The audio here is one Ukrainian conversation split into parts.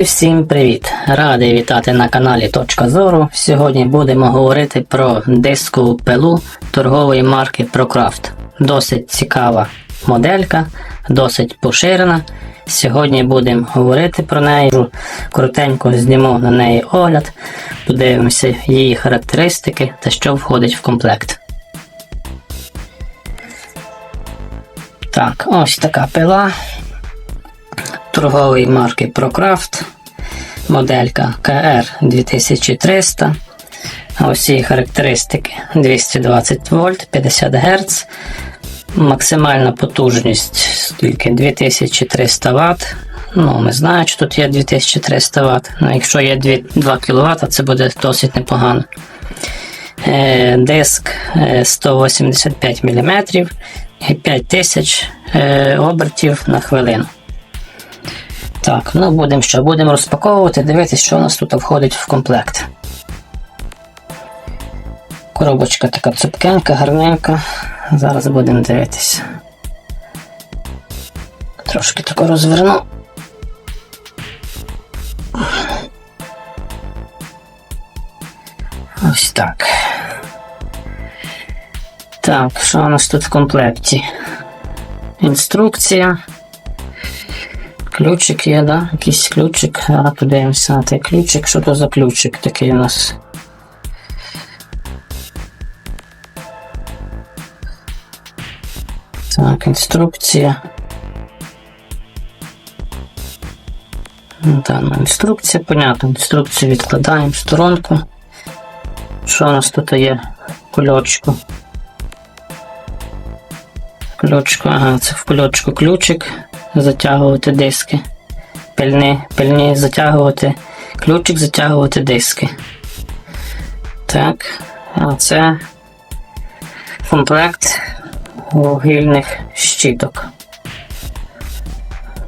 Всім привіт! Радий вітати на каналі Точка Зору. Сьогодні будемо говорити про дискову пилу торгової марки ProCraft. Досить цікава моделька, досить поширена. Сьогодні будемо говорити про неї. Коротенько зніму на неї огляд, подивимося її характеристики та що входить в комплект. Так, ось така пила торгової марки ProCraft, моделька KR 2300. Ось її характеристики 220 вольт, 50 Гц, максимальна потужність скільки 2300 Вт. Ну, ми знаємо, що тут є 2300 Вт. Ну, якщо є 2, 2 кВт, це буде досить непогано. Е, диск е, 185 мм і 5000 е, обертів на хвилину. Так, ну будемо що, будемо розпаковувати, дивитися, що у нас тут входить в комплект. Коробочка така цупкенька, гарненька. Зараз будемо дивитися. Трошки тако розверну. Ось так. Так, що у нас тут в комплекті? Інструкція. Ключик є, да? Якийсь ключик. А подивимося на той ключик. Що то за ключик такий у нас? Так, інструкція. Ну, Та, ну, інструкція, понятно. Інструкцію відкладаємо в сторонку. Що у нас тут є? Кульочку. Кульочку, ага, це в кульочку ключик затягувати диски. Пильні, пильні затягувати, ключик затягувати диски. Так, а це комплект вугільних щіток.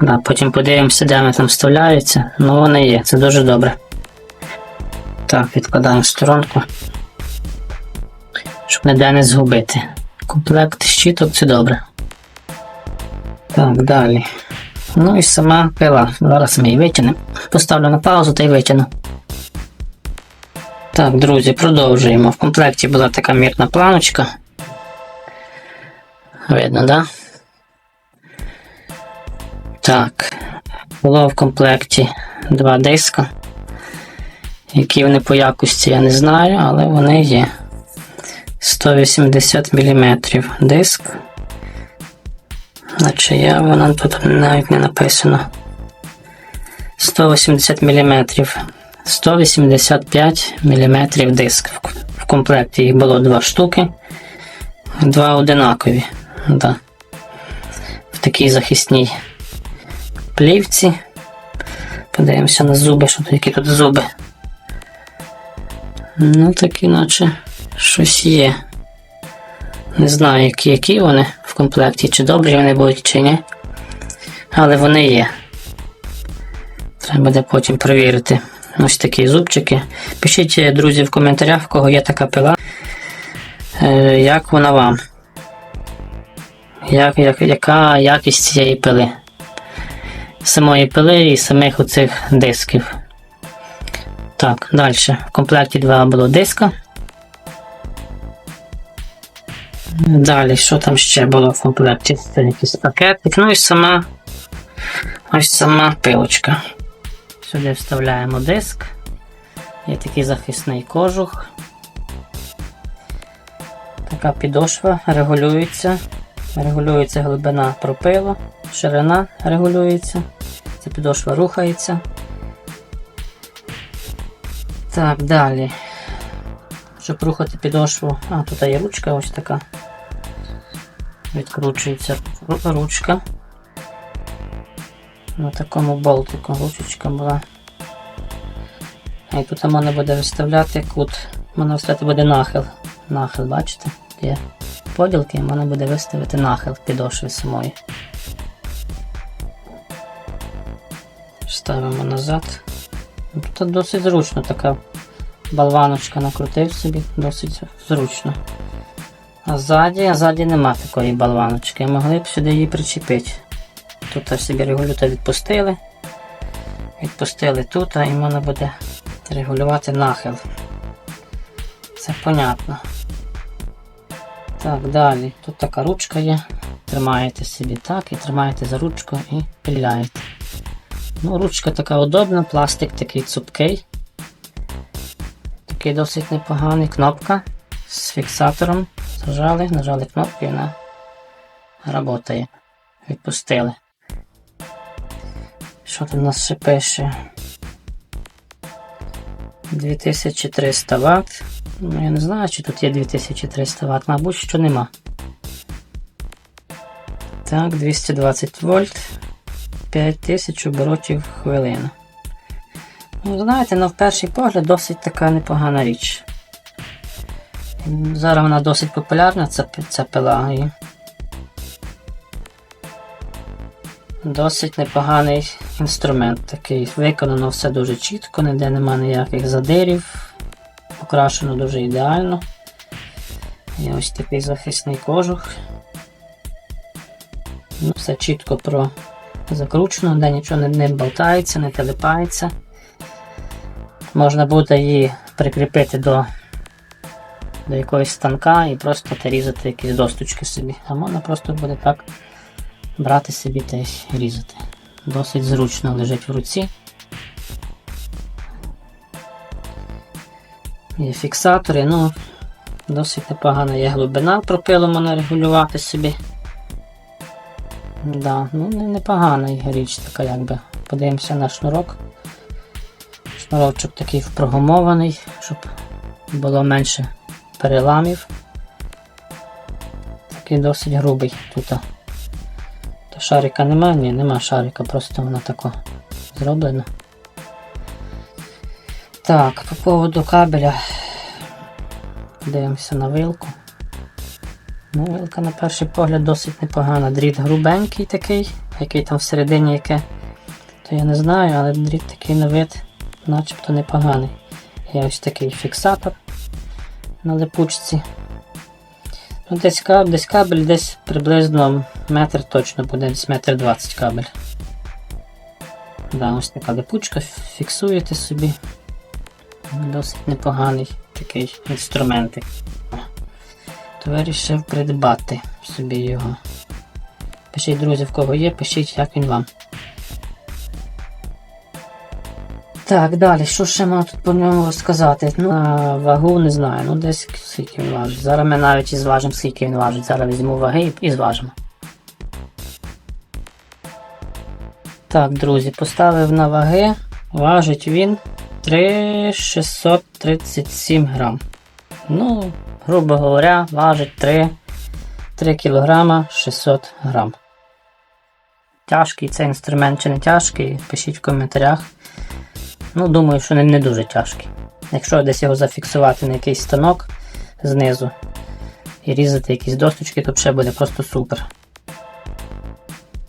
Да, потім подивимося, де вони там вставляються. Ну вони є, це дуже добре. Так, відкладаємо сторонку. Щоб ніде не згубити. Комплект щіток це добре. Так, далі. Ну і сама пила. Зараз ми її витягнемо. Поставлю на паузу та й витягну. Так, друзі, продовжуємо. В комплекті була така мірна планочка. Видно, да? Так. Було в комплекті два диска. Які вони по якості, я не знаю, але вони є. 180 мм диск. Наче я вона тут навіть не написано. 180 мм. 185 мм диск. В комплекті їх було два штуки. Два одинакові. Да. В такій захисній плівці. Подивимося на зуби, що тут, які тут зуби. Ну, такі, наче щось є. Не знаю, які, які вони в комплекті, чи добрі вони будуть, чи ні. Але вони є. Треба буде потім перевірити. Ось такі зубчики. Пишіть, друзі, в коментарях, в кого є така пила. Е, як вона вам? Як, як, Яка якість цієї пили? Самої пили і самих оцих дисків. Так, далі. В комплекті два було диска. Далі, що там ще було в комплекті? Це якийсь пакетик. Ну і сама ось сама пилочка. Сюди вставляємо диск. Є такий захисний кожух. Така підошва регулюється. Регулюється глибина пропилу, ширина регулюється. Ця підошва рухається. Так, далі. Щоб рухати підошву. А, тут є ручка ось така. Відкручується ручка. На такому болтику ручечка була. І тут можна буде виставляти кут. Можна виставити буде нахил. Нахил, бачите? Є поділки, і можна буде виставити нахил підошви самої. Ставимо назад. Тут досить зручно така болваночка накрутив собі, досить зручно. А ззаді, а ззаді нема такої болваночки. Могли б сюди її причепити. Тут собі регулятор відпустили. Відпустили тут, і можна буде регулювати нахил. Це понятно. Так, далі. Тут така ручка є. Тримаєте собі так і тримаєте за ручку і пиляєте. Ну, Ручка така удобна, пластик такий цупкий. Такий досить непоганий. Кнопка з фіксатором. Зажали, нажали кнопку і вона працює. Відпустили. Що тут у нас ще пише? 2300 Вт. Ну, я не знаю, чи тут є 2300 Вт, мабуть, що нема. Так, 220 вольт, 5000 оборотів хвилину. Ну, знаєте, на перший погляд досить така непогана річ. Зараз вона досить популярна, ця, ця пила. І Досить непоганий інструмент такий. Виконано все дуже чітко, ніде нема ніяких задирів. Покрашено дуже ідеально. Є ось такий захисний кожух. Ну, Все чітко про закручено, де нічого не, не болтається, не телепається. Можна буде її прикріпити до до якогось станка і просто різати якісь досточки собі. А можна просто буде так брати собі й різати. Досить зручно лежить в руці. Є фіксатори, ну, досить непогана є глибина, пропилу можна регулювати собі. Да, ну непогана річ така якби. Подивимося на шнурок. Шнурочок такий впрограмований, щоб було менше переламів. Такий досить грубий тут. То шарика немає, ні, нема шарика, просто вона тако зроблена. Так, по поводу кабеля. Дивимося на вилку. Ну, Вилка на перший погляд досить непогана. Дріт грубенький такий, який там всередині яке, то я не знаю, але дріт такий на вид начебто непоганий. Є ось такий фіксатор на липучці. Ну, Десь кабель, десь кабель десь приблизно метр точно буде, десь метр двадцять кабель. Да, Ось така липучка, фіксуєте собі. Досить непоганий такий інструментик то вирішив придбати собі його. Пишіть, друзі, в кого є, пишіть, як він вам. Так, далі, що ще можна тут по ньому розказати? Ну, а, Вагу не знаю, ну десь скільки він важить. Зараз ми навіть і зважимо, скільки він важить. Зараз візьму ваги і зважимо. Так, друзі, поставив на ваги. Важить він 3637 грам. Ну, грубо говоря, важить 3 3 кг 600 грам. Тяжкий цей інструмент чи не тяжкий, пишіть в коментарях. Ну, думаю, що не, не дуже тяжкий. Якщо десь його зафіксувати на якийсь станок знизу і різати якісь досточки, то ще буде просто супер.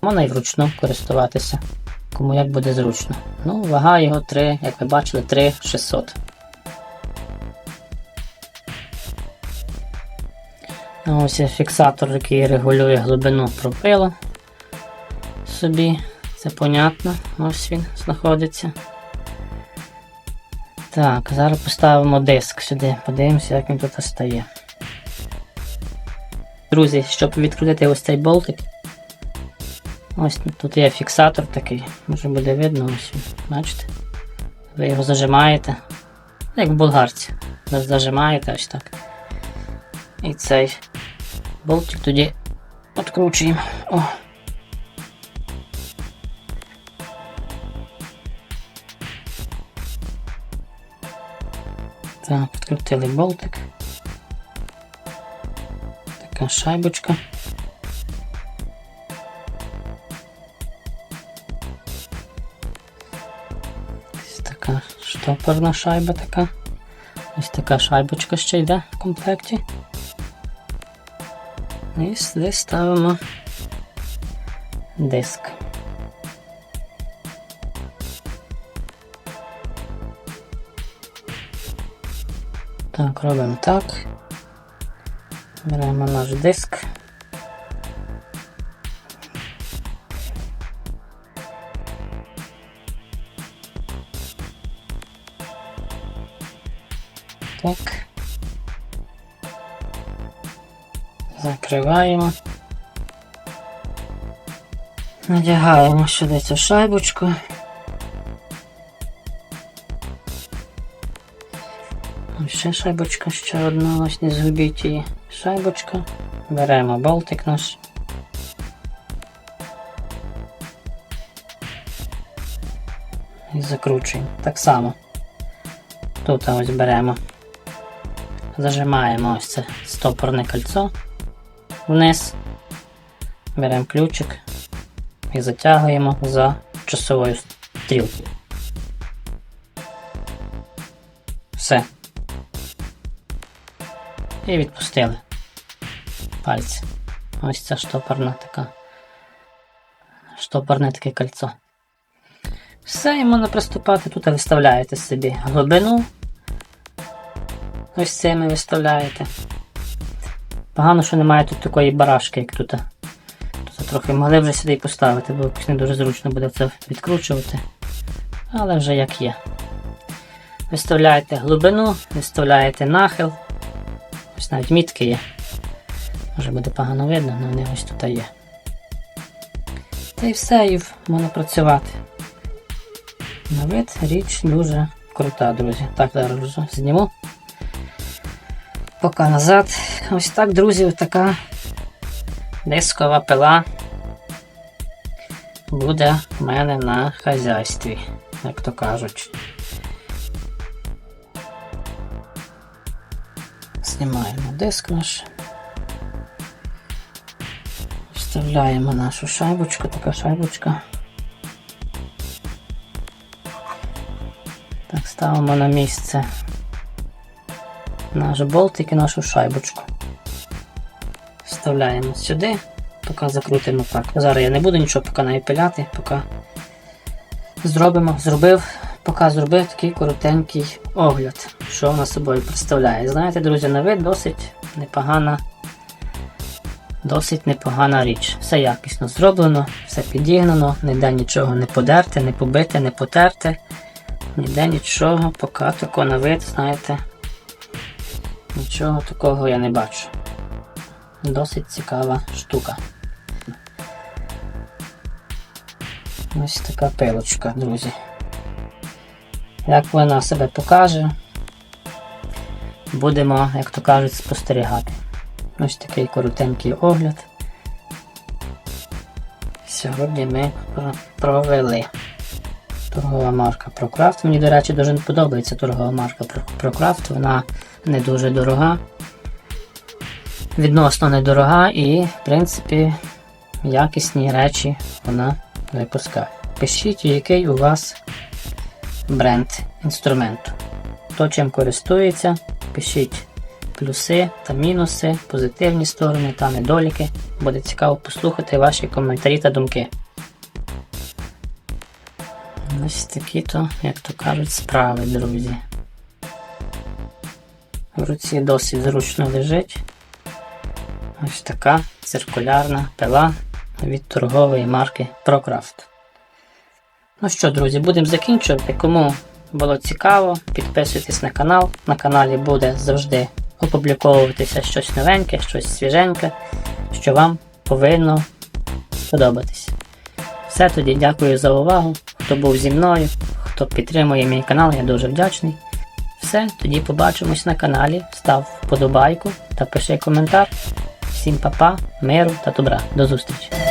Можна і вручну користуватися, кому як буде зручно. Ну, вага його 3, як ви бачили, 3600. Ось є фіксатор, який регулює глибину пропила собі. Це понятно, ось він знаходиться. Так, зараз поставимо диск сюди, подивимося, як він тут стає. Друзі, щоб відкрутити ось цей болтик, ось тут є фіксатор такий, може буде видно ось. Бачите? Ви його зажимаєте, як в болгарці. Зажимаєте ось так. І цей болтик тоді відкручуємо. Так, відкрутили болтик. Така шайбочка. Ось така штопорна шайба така. Ось така шайбочка ще йде в комплекті. І сюди ставимо диск. Так, робимо так. Беремо наш диск. Так. Закриваємо. Надягаємо сюди цю шайбочку. Ось Ще шайбочка, ще одна, ось не згубіть її. Шайбочка. Беремо болтик наш. І закручуємо. Так само. Тут ось беремо. Зажимаємо ось це стопорне кольцо вниз. Беремо ключик і затягуємо за часовою стрілкою. Все. І відпустили пальці. Ось ця штопорна така. Штопорне таке кольцо. Все, і можна приступати. Тут виставляєте собі глибину. Ось цими виставляєте. Погано, що немає тут такої барашки, як тут. Тут трохи могли вже сюди і поставити, бо не дуже зручно буде це відкручувати. Але вже як є. Виставляєте глибину, виставляєте нахил. Ось навіть мітки є. Може буде погано видно, але вони ось тут є. Та й все, і можна працювати. На вид річ дуже крута, друзі. Так, зараз зніму. Поки назад. Ось так, друзі, така дискова пила буде в мене на хазяйстві, як то кажуть. Знімаємо диск наш. Вставляємо нашу шайбочку, така шайбочка. Так, ставимо на місце наш болтик і нашу шайбочку. Вставляємо сюди, поки закрутимо так. Зараз я не буду нічого поки напиляти, поки зробимо, зробив, поки зробив такий коротенький огляд, що вона собою представляє. Знаєте, друзі, на вид досить непогана. Досить непогана річ. Все якісно зроблено, все підігнано, ніде нічого не подерте, не побите, не потерте. Ніде нічого, поки тако на вид, знаєте, нічого такого я не бачу. Досить цікава штука. Ось така пилочка, друзі. Як вона себе покаже, будемо, як то кажуть, спостерігати. Ось такий коротенький огляд. Сьогодні ми провели торгова марка ProCraft. Мені, до речі, дуже подобається торгова марка ProCraft. Вона не дуже дорога, відносно недорога і, в принципі, якісні речі вона випускає. Пишіть, який у вас бренд інструменту. Хто чим користується, пишіть плюси та мінуси, позитивні сторони та недоліки. Буде цікаво послухати ваші коментарі та думки. Ось такі то, як то кажуть, справи, друзі. В руці досить зручно лежить. Ось така циркулярна пила від торгової марки ProCraft. Ну що, друзі, будемо закінчувати. Кому було цікаво, підписуйтесь на канал. На каналі буде завжди опубліковуватися щось новеньке, щось свіженьке, що вам повинно сподобатись. Все тоді, дякую за увагу. Хто був зі мною, хто підтримує мій канал, я дуже вдячний. Все, тоді побачимось на каналі. Став вподобайку та пиши коментар. Всім па-па, миру та добра. До зустрічі!